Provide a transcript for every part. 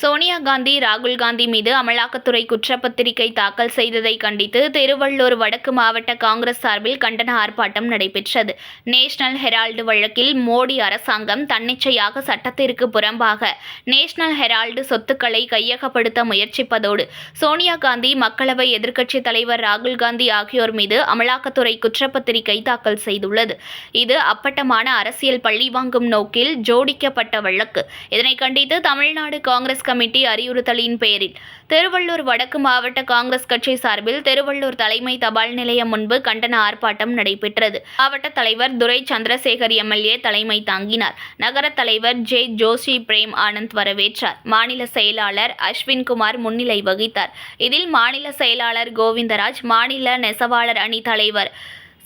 சோனியா காந்தி ராகுல் காந்தி மீது அமலாக்கத்துறை குற்றப்பத்திரிகை தாக்கல் செய்ததை கண்டித்து திருவள்ளூர் வடக்கு மாவட்ட காங்கிரஸ் சார்பில் கண்டன ஆர்ப்பாட்டம் நடைபெற்றது. நேஷனல் ஹெரால்டு வழக்கில் மோடி அரசாங்கம் தன்னிச்சையாக சட்டத்திற்கு புறம்பாக நேஷனல் ஹெரால்டு சொத்துக்களை கையகப்படுத்த முயற்சிப்பதோடு சோனியா காந்தி மக்களவை எதிர்க்கட்சித் தலைவர் ராகுல் காந்தி ஆகியோர் மீது அமலாக்கத்துறை குற்றப்பத்திரிகை தாக்கல் செய்துள்ளது. இது அப்பட்டமான அரசியல் பழிவாங்கும் நோக்கில் ஜோடிக்கப்பட்ட வழக்கு. இதனை கண்டித்து தமிழ்நாடு காங்கிரஸ் கமிட்டி அறிவுறுத்தலின் பேரில் திருவள்ளூர் வடக்கு மாவட்ட காங்கிரஸ் கட்சி சார்பில் திருவள்ளூர் தலைமை தபால் நிலையம் முன்பு கண்டன ஆர்ப்பாட்டம் நடைபெற்றது. மாவட்ட தலைவர் துரை சந்திரசேகர் எம்எல்ஏ தலைமை தாங்கினார். நகர தலைவர் ஜே ஜோஷி பிரேம் ஆனந்த் வரவேற்றார். மாநில செயலாளர் அஸ்வின்குமார் முன்னிலை வகித்தார். இதில் மாநில செயலாளர் கோவிந்தராஜ் மாநில நெசவாளர் அணி தலைவர்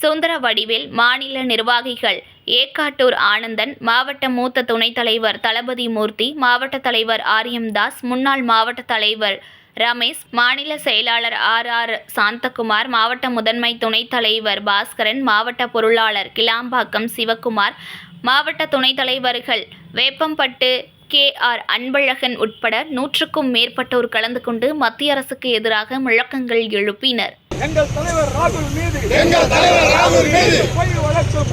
சுந்தர வடிவில் மாநில நிர்வாகிகள் ஏக்காட்டூர் ஆனந்தன் மாவட்ட மூத்த துணைத் தலைவர் தளபதி மூர்த்தி மாவட்ட தலைவர் ஆரியம் தாஸ் முன்னாள் மாவட்ட தலைவர் ரமேஷ் மாநில செயலாளர் ஆர் ஆர் சாந்தகுமார் மாவட்ட முதன்மை துணைத் தலைவர் பாஸ்கரன் மாவட்ட பொருளாளர் கிளாம்பாக்கம் சிவக்குமார் மாவட்ட துணைத் தலைவர்கள் வேப்பம்பட்டு கே. ஆர். அன்பழகன் உட்பட நூற்றுக்கும் மேற்பட்டோர் கலந்து கொண்டு மத்திய அரசுக்கு எதிராக முழக்கங்கள் எழுப்பினர். எங்கள் தலைவர் ராகுல் மீது எங்கள் தலைவர் ராகுல் மீது